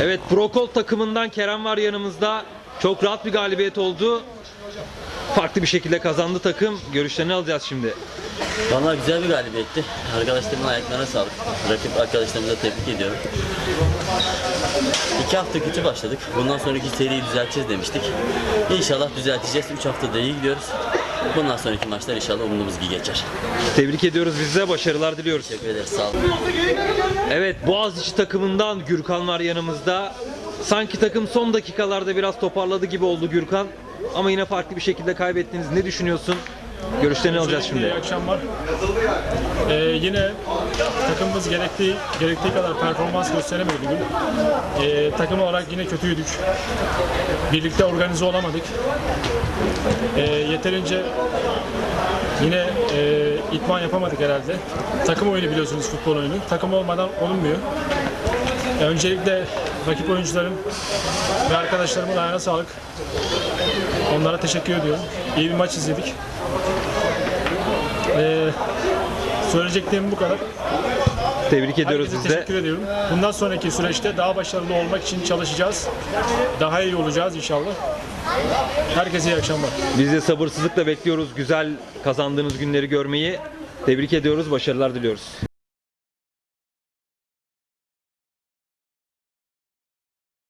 Evet Prokol takımından Kerem var yanımızda. Çok rahat bir galibiyet oldu. Farklı bir şekilde kazandı takım. Görüşlerini alacağız şimdi. Vallahi güzel bir galibiyetti. Arkadaşlarımın ayaklarına sağlık. Rakip arkadaşlarımı da tebrik ediyorum. İki hafta kötü başladık. Bundan sonraki seriyi düzelteceğiz demiştik. İnşallah düzelteceğiz. Üç haftada iyi gidiyoruz. Bundan sonraki maçlar inşallah umduğumuz gibi geçer. Tebrik ediyoruz biz de. Başarılar diliyoruz. Teşekkür ederiz. Sağ olun. Evet Boğaziçi takımından Gürkan var yanımızda. Sanki takım son dakikalarda biraz toparladı gibi oldu Gürkan. Ama yine farklı bir şekilde kaybettiniz. Ne düşünüyorsun? Görüşlerini alacağız İyi şimdi. akşamlar. Ee, yine takımımız gerektiği gerektiği kadar performans gösteremedi bugün. Ee, takım olarak yine kötüydük. Birlikte organize olamadık. Ee, yeterince yine e, itman yapamadık herhalde. Takım oyunu biliyorsunuz futbol oyunu. Takım olmadan olunmuyor. Ee, öncelikle rakip oyuncularım ve arkadaşlarımın ayağına sağlık. Onlara teşekkür ediyorum. İyi bir maç izledik. Söyleyeceklerim bu kadar. Tebrik ediyoruz Herkese de. teşekkür ediyorum. Bundan sonraki süreçte daha başarılı olmak için çalışacağız. Daha iyi olacağız inşallah. Herkese iyi akşamlar. Biz de sabırsızlıkla bekliyoruz güzel kazandığınız günleri görmeyi. Tebrik ediyoruz. Başarılar diliyoruz.